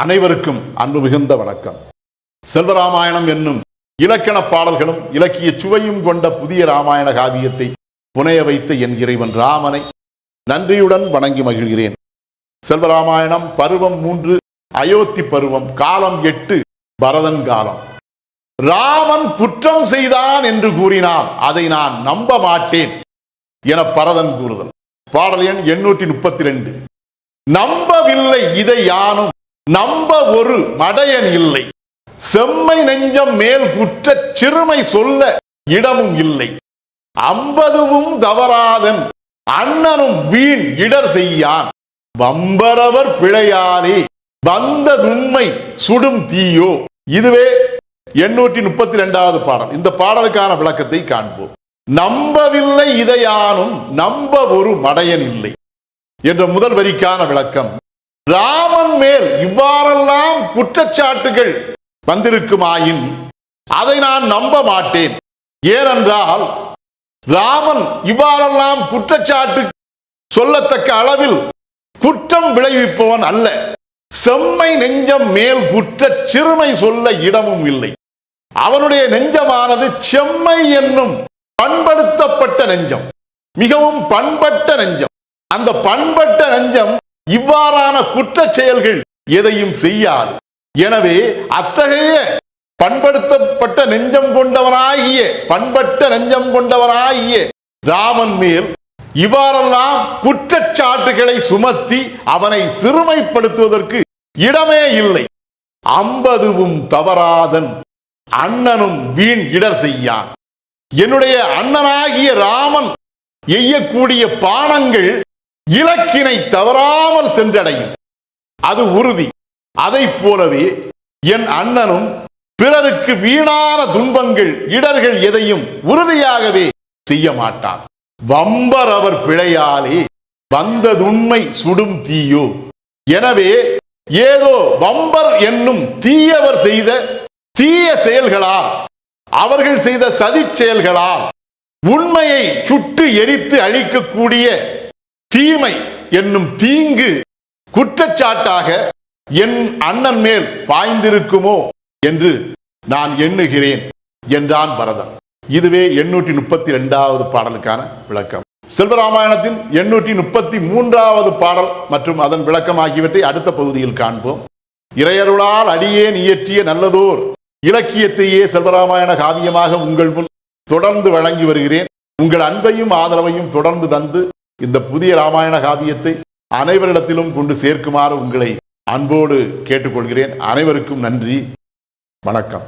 அனைவருக்கும் அன்பு மிகுந்த வணக்கம். செல்வராமாயணம் என்னும் இலக்கண பாடல்களும் இலக்கிய சுவையும் கொண்ட புதிய ராமாயண காவியத்தை புனைய வைத்த என் இறைவன் ராமனை நன்றியுடன் வணங்கி மகிழ்கிறேன். செல்வராமாயணம் பருவம் மூன்று அயோத்தி பருவம் காலம் எட்டு பரதன் காலம். ராமன் குற்றம் செய்தான் என்று கூறினான் அதை நான் நம்ப மாட்டேன் என பரதன் கூறுதல். பாடல் எண் எண்ணூற்றி முப்பத்தி ரெண்டு. நம்பவில்லை இதை யானும் நம்ப ஒரு மடையன் இல்லை. செம்மை நெஞ்சம் மேல் குற்றச் சிறுமை சொல்ல இடமும் இல்லை. அம்பதுவும் தவறாதன் அண்ணனும் வீண் இடர் செய்யான். வம்பரவர் பிழையாதே வந்த துண்மை சுடும் தீயோ. இதுவே எண்ணூற்றி முப்பத்தி ரெண்டாவது பாடல். இந்த பாடலுக்கான விளக்கத்தை காண்போம். நம்பவில்லை இதையானும் நம்ப ஒரு மடையன் இல்லை. என்ற முதல் வரிக்கான விளக்கம். ராமன் மேல் இவ்வாறெல்லாம் குற்றச்சாட்டுகள் வந்திருக்குமாயின் அதை நான் நம்ப மாட்டேன். ஏனென்றால் ராமன் இவ்வாறெல்லாம் குற்றச்சாட்டு சொல்லத்தக்க அளவில் குற்றம் விளைவிப்பவன் அல்ல. செம்மை நெஞ்சம் மேல் குற்றச் சிறுமை சொல்ல இடமும் இல்லை. அவனுடைய நெஞ்சமானது செம்மை என்னும் பண்படுத்தப்பட்ட நெஞ்சம் மிகவும் பண்பட்ட நெஞ்சம். அந்த பண்பட்ட நெஞ்சம் இவ்வாறான குற்ற செயல்கள் எதையும் செய்யாது. எனவே அத்தகைய பண்படுத்தப்பட்ட நெஞ்சம் கொண்டவனாகிய பண்பட்ட நெஞ்சம் கொண்டவனாகிய ராமன் மேல் இவ்வாறெல்லாம் குற்றச்சாட்டுகளை சுமத்தி அவனை சிறுமைப்படுத்துவதற்கு இடமே இல்லை. அம்பதுவும் தவறாதன் அண்ணனும் வீண் இடர் செய்யான். என்னுடைய அண்ணனாகிய ராமன் எய்யக்கூடிய பானங்கள் இலக்கினை தவறாமல் சென்றடையும். அது உறுதி. அதைப் போலவே என் அண்ணனும் பிறருக்கு வீணான துன்பங்கள் இடர்கள் எதையும் உறுதியாகவே செய்ய மாட்டான் வம்பர் அவர் பிழையாலே வந்ததுண்மை சுடும் தீயோ. எனவே ஏதோ வம்பர் என்னும் தீயவர் செய்த தீய செயல்களால் அவர்கள் செய்த சதி செயல்களால் உண்மையை சுட்டு எரித்து அழிக்கக்கூடிய தீமை என்னும் தீங்கு குற்றச்சாட்டாக என் அண்ணன் மேல் பாய்ந்திருக்குமோ என்று நான் எண்ணுகிறேன் என்றான் பரதன். இதுவே எண்ணூற்றி முப்பத்தி ரெண்டாவது பாடலுக்கான விளக்கம். செல்வராமாயணத்தின் எண்ணூற்றி முப்பத்தி மூன்றாவது பாடல் மற்றும் அதன் விளக்கம் ஆகியவற்றை அடுத்த பகுதியில் காண்போம். இறையருளால் அடியேன் இயற்றிய நல்லதோர் இலக்கியத்தையே செல்வராமாயண காவியமாக உங்கள் முன் தொடர்ந்து வழங்கி வருகிறேன். உங்கள் அன்பையும் ஆதரவையும் தொடர்ந்து தந்து இந்த புதிய ராமாயண காவியத்தை அனைவரிடத்திலும் கொண்டு சேர்க்குமாறு உங்களை அன்போடு கேட்டுக்கொள்கிறேன். அனைவருக்கும் நன்றி. வணக்கம்.